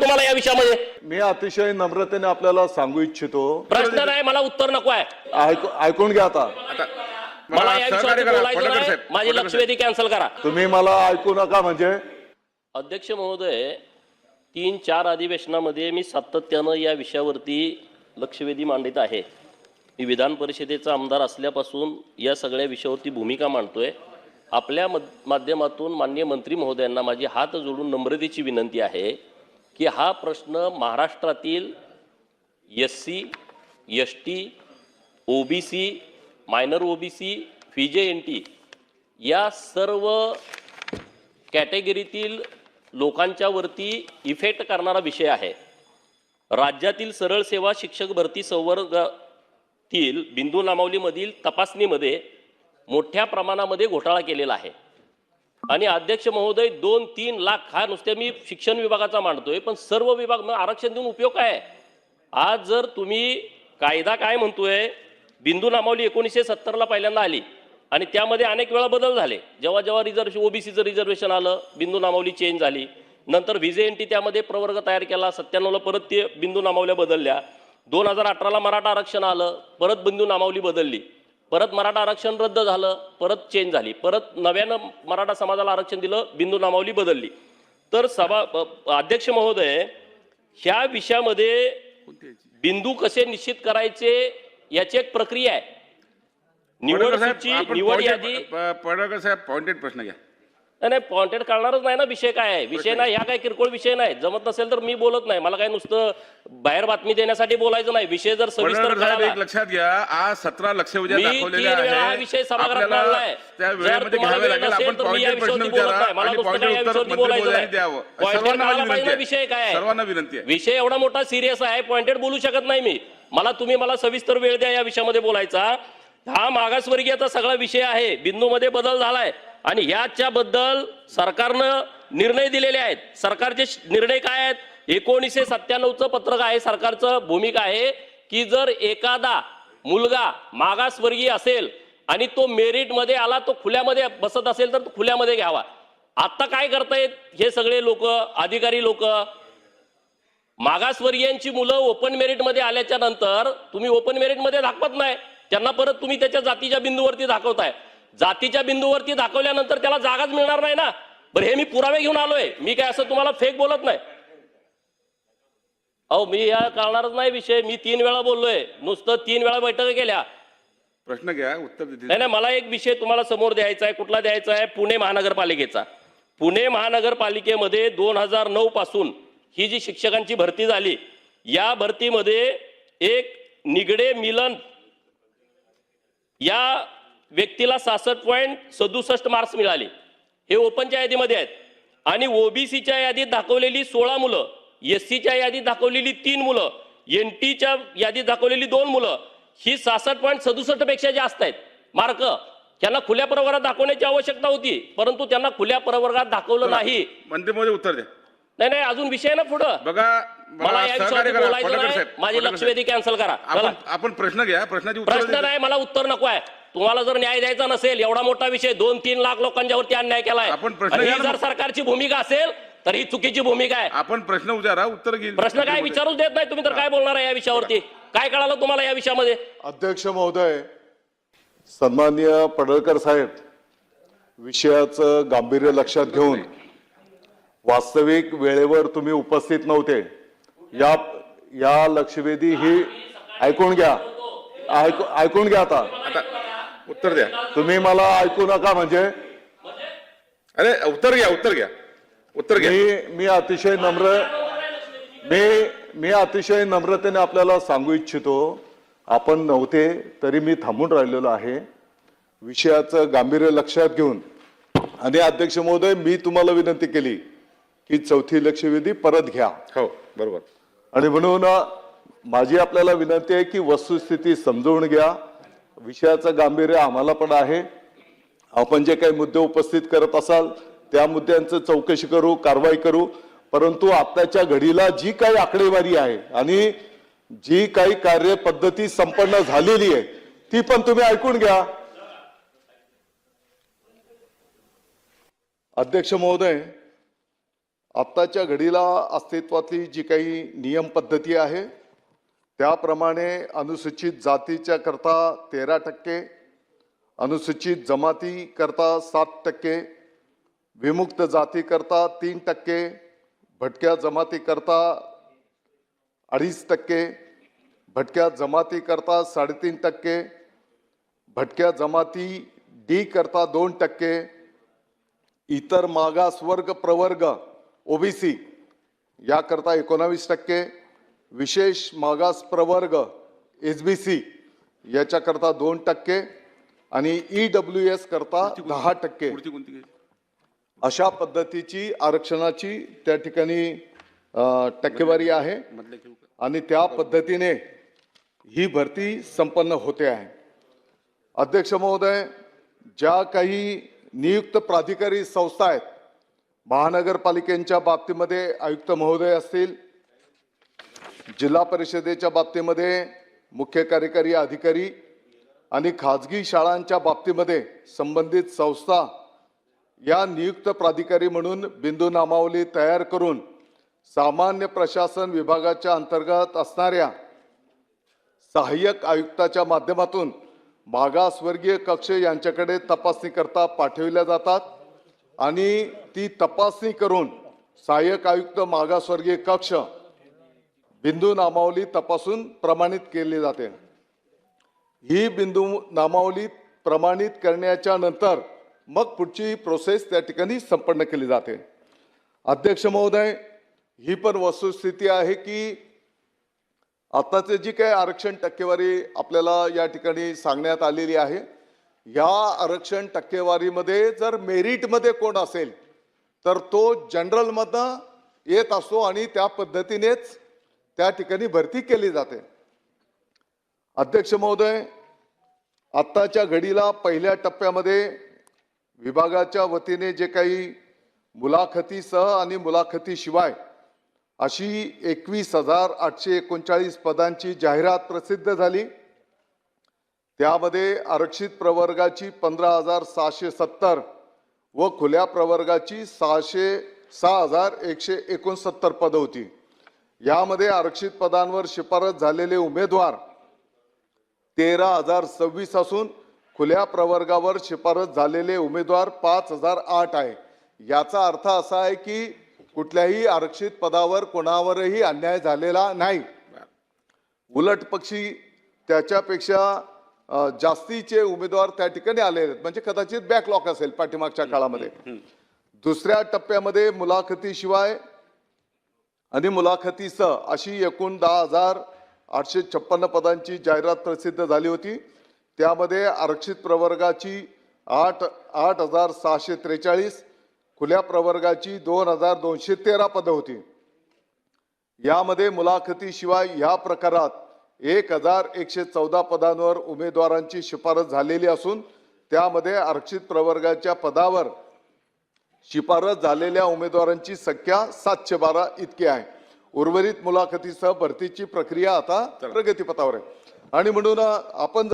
तुम्हाला या विषयामध्ये मी अतिशय नम्रतेने आपल्याला सांगू इच्छितो. प्रश्न नाही मला उत्तर नको आहे. ऐकू- ऐकून घ्या आता. आता मला या सहकार्य विषयावर करा बोलायचं फडणकर नाही. साहेब माझी लक्षवेधी कॅन्सल करा. तुम्ही मला ऐकू नका म्हणजे. अध्यक्ष महोदय तीन चार अधिवेशनामध्ये मी सातत्यानं या विषयावरती लक्षवेधी मांडित आहे. मी विधान परिषदेचा आमदार असल्यापासून या सगळ्या विषयावरती भूमिका मांडतोय. आपल्या मध माध्यमातून माननीय मंत्री महोदयांना माझी हात जोडून नम्रतेची विनंती आहे. की हा प्रश्न महाराष्ट्रातील S C S T O B C minor O B C फिजे J N T या सर्व कॅटेगरीतील लोकांच्यावरती इफेक्ट करणारा विषय आहे. राज्यातील सरळ सेवा शिक्षक भरती संवर्गातील बिंदू नामावलीमधील तपासणीमध्ये मोठ्या प्रमाणामध्ये घोटाळा केलेला आहे. आणि अध्यक्ष महोदय दोन तीन लाख हा नुसते मी शिक्षण विभागाचा मांडतोय पण सर्व विभाग मग आरक्षण देऊन उपयोग काय आहे? आज जर तुम्ही कायदा काय म्हणतोय बिंदू नामावली एकोणीसशे सत्तरला पहिल्यांदा आली आणि त्यामध्ये अनेक वेळा बदल झाले. जेव्हा जेव्हा रिझर्वेशन ओबीसीचं रिझर्वेशन आलं बिंदू नामावली चेंज झाली. नंतर व्हिजे एन टी त्यामध्ये प्रवर्ग तयार केला सत्त्याण्णवला परत ते बिंदू नामावल्या बदलल्या. दोन हजार अठराला मराठा आरक्षण आलं परत बिंदू नामावली बदलली. परत मराठा आरक्षण रद्द झालं परत चेंज झाली. परत नव्यानं मराठा समाजाला आरक्षण दिलं बिंदू नामावली बदलली. तर सभा अध्यक्ष महोदय ह्या विषयामध्ये बिंदू कसे निश्चित करायचे याची एक प्रक्रिया आहे. निवड निवड यादी प- पडळकर साहेब पॉइंटेड प्रश्न घ्या. नाही नाही पॉइंटेड कळणारच नाही ना विषय काय आहे? विषय नाही ह्या काय किरकोळ विषय नाही. जमत नसेल तर मी बोलत नाही. मला काय नुसतं बाहेर बातमी देण्यासाठी बोलायचं नाही. विषय जर सविस्तर एक लक्षात घ्या आज सतरा वेळा हा विषय सभागृहात विषय काय. सर्वांना विनंती विषय एवढा मोठा सिरियस आहे. पॉइंटेड बोलू शकत नाही मी. मला तुम्ही मला सविस्तर वेळ द्या या विषयामध्ये बोलायचा. हा मागासवर्गीयाचा सगळा विषय आहे. बिंदूमध्ये बदल झालाय. आणि ह्याच्याबद्दल सरकारनं निर्णय दिलेले आहेत. सरकारचे निर्णय काय आहेत? एकोणीसशे सत्त्याण्णवचं पत्रक आहे सरकारचं भूमिका आहे की जर एखादा मुलगा मागासवर्गीय असेल आणि तो मेरिटमध्ये आला तो खुल्यामध्ये बसत असेल तर तो खुल्यामध्ये घ्यावा. आत्ता काय करतायत हे सगळे लोक अधिकारी लोक? मागासवर्गीयांची मुलं ओपन मेरिटमध्ये आल्याच्यानंतर तुम्ही ओपन मेरिटमध्ये दाखवत नाही. त्यांना परत तुम्ही त्याच्या जातीच्या बिंदूवरती दाखवताय. जातीच्या बिंदूवरती दाखवल्यानंतर त्याला जागाच मिळणार नाही ना? बरं हे मी पुरावे घेऊन आलोय. मी काय असं तुम्हाला फेक बोलत नाही. अहो मी या कळणारच नाही विषय. मी तीन वेळा बोललोय. नुसतं तीन वेळा बैठका केल्या. प्रश्न घ्या उत्तर नाही नाही मला एक विषय तुम्हाला समोर द्यायचा आहे कुठला द्यायचा आहे? पुणे महानगरपालिकेचा. पुणे महानगरपालिकेमध्ये दोन हजार नऊ पासून ही जी शिक्षकांची भरती झाली या भरतीमध्ये एक निगडे मिलन या व्यक्तीला सहासष्ट पॉईंट सदुसष्ट मार्क्स मिळाले. हे ओपनच्या यादीमध्ये आहेत. आणि ओबीसीच्या यादीत दाखवलेली सोळा मुलं एस सीच्या यादीत दाखवलेली तीन मुलं एन टीच्या यादीत दाखवलेली दोन मुलं ही सहासष्ट पॉईंट सदुसष्टपेक्षा जास्त आहेत. मार्क त्यांना खुल्या प्रवर्गात दाखवण्याची आवश्यकता होती परंतु त्यांना खुल्या प्रवर्गात दाखवलं नाही. मंत्री महोदय उत्तर द्या. नाही नाही अजून विषय ना पुढं? बघा मला या विषयावर बोलायचं नाही. माझी लक्षवेधी कॅन्सल करा. आपण प्रश्न घ्या प्रश्नाची प्रश्न नाही मला उत्तर नको आहे. तुम्हाला जर न्याय द्यायचा नसेल एवढा मोठा विषय दोन तीन लाख लोकांच्या वरती अन्याय केलाय. आणि ही जर. सरकारची भूमिका असेल तर ही चुकीची भूमिका आहे. आपण प्रश्न विचारा उत्तर घेईल. प्रश्न काय विचारूच देत नाही तुम्ही तर काय बोलणार आहे या विषयावरती? काय कळालं तुम्हाला या विषयामध्ये? अध्यक्ष महोदय सन्माननीय पडळकर साहेब विषयाचं गांभीर्य लक्षात घेऊन वास्तविक वेळेवर तुम्ही उपस्थित नव्हते. या या लक्षवेधी ही ऐकून घ्या. ऐकू- ऐकून घ्या आता. उत्तर द्या. तुम्ही मला ऐकू नका म्हणजे? अरे उत्तर घ्या उत्तर घ्या. उत्तर घ्या. मी मी अतिशय नम्र मी मी अतिशय नम्रतेने आपल्याला सांगू इच्छितो. आपण नव्हते तरी मी थांबून राहिलेलो आहे. विषयाचं गांभीर्य लक्षात घेऊन. आणि अध्यक्ष महोदय मी तुम्हाला विनंती केली की चौथी लक्षवेधी परत घ्या. हो बरोबर. आणि म्हणून माझी आपल्याला विनंती आहे की वस्तुस्थिती समजवून घ्या. विषयाचं गांभीर्य आम्हाला पण आहे. आपण जे काही मुद्दे उपस्थित करत असाल त्या मुद्द्यांचं चौकशी करू कारवाई करू. परंतु आत्ताच्या घडीला जी काही आकडेवारी आहे आणि जी काही कार्यपद्धती संपन्न झालेली आहे ती पण तुम्ही ऐकून घ्या. अध्यक्ष महोदय आत्ताच्या घडीला अस्तित्वातली जी काही नियम पद्धती आहे त्याप्रमाणे अनुसूचित जातीच्या करता तेरा टक्के अनुसूचित जमाती करता सात टक्के विमुक्त जाती करता तीन टक्के भटक्या जमाती करता अडीच टक्के भटक्या जमाती करता साडेतीन टक्के भटक्या जमाती डी करता दोन टक्के इतर मागास वर्ग प्रवर्ग ओबीसी याकरता एकोणावीस टक्के विशेष मागास प्रवर्ग एस बी सी याच्याकरता दोन टक्के आणि ई डब्ल्यू एस करता दहा टक्के? अशा पद्धतीची आरक्षणाची त्या ठिकाणी टक्केवारी आहे? आणि त्या पद्धतीने ही भरती संपन्न होते आहे. अध्यक्ष महोदय ज्या काही नियुक्त प्राधिकारी संस्था आहेत महानगरपालिकेच्या बाबतीमध्ये आयुक्त महोदय असतील जिल्हा परिषदेच्या बाबतीमध्ये मुख्य कार्यकारी अधिकारी आणि खाजगी शाळांच्या बाबतीमध्ये संबंधित संस्था या नियुक्त प्राधिकारी म्हणून बिंदू नामावली तयार करून सामान्य प्रशासन विभागाच्या अंतर्गत असणाऱ्या सहाय्यक आयुक्ताच्या माध्यमातून मागासवर्गीय कक्ष यांच्याकडे तपासणीकरता पाठविल्या जातात आणि ती तपासणी करून सहाय्यक आयुक्त मागासवर्गीय कक्ष बिंदू नामावली तपासून प्रमाणित केली जाते. ही बिंदू नामावली प्रमाणित करण्याच्या नंतर मग पुढची प्रोसेस त्या ठिकाणी संपन्न केली जाते. अध्यक्ष महोदय ही पण वस्तुस्थिती आहे की आत्ताचे जी काही आरक्षण टक्केवारी आपल्याला या ठिकाणी सांगण्यात आलेली आहे या आरक्षण टक्केवारीमध्ये जर मेरिटमध्ये कोण असेल तर तो जनरलमधनं येत असतो आणि त्या पद्धतीनेच त्या ठिकाणी भरती केली जाते. अध्यक्ष महोदय आत्ताच्या घडीला पहिल्या टप्प्यामध्ये विभागाच्या वतीने जे काही मुलाखतीसह आणि मुलाखतीशिवाय अशी एकवीस हजार आठशे एकोणचाळीस पदांची जाहिरात प्रसिद्ध झाली. त्यामध्ये आरक्षित प्रवर्गाची पंधरा हजार सहाशे सत्तर व खुल्या प्रवर्गाची सहाशे सहा हजार एकशे एकोणसत्तर पदं होती. यामध्ये आरक्षित पदांवर शिफारस झालेले उमेदवार तेरा हजार सव्वीस असून खुल्या प्रवर्गावर शिफारस झालेले उमेदवार पाच हजार आठ आहे. याचा अर्थ असा आहे की कुठल्याही आरक्षित पदावर कोणावरही अन्याय झालेला नाही. उलट पक्षी त्याच्यापेक्षा जास्तीचे उमेदवार त्या ठिकाणी आलेले आहेत. म्हणजे कदाचित बॅकलॉक असेल पाठीमागच्या काळामध्ये. दुसऱ्या टप्प्यामध्ये मुलाखतीशिवाय आणि मुलाखतीसह अशी एकूण दहा हजार आठशे छप्पन्न पदांची जाहिरात प्रसिद्ध झाली होती. त्यामध्ये आरक्षित प्रवर्गाची आठ आठ हजार सहाशे त्रेचाळीस खुल्या प्रवर्गाची दोन हजार दोनशे तेरा पदं होती. यामध्ये मुलाखतीशिवाय ह्या प्रकारात एक हजार एकशे चौदा पदांवर उमेदवारांची शिफारस झालेली असून त्यामध्ये आरक्षित प्रवर्गाच्या पदावर शिफारस झालेल्या उमेदवारांची संख्या सातशे बारा इतकी आहे. उर्वरित मुलाखतीसह भरतीची प्रक्रिया आता प्रगतीपथावर आहे. आणि म्हणून आपण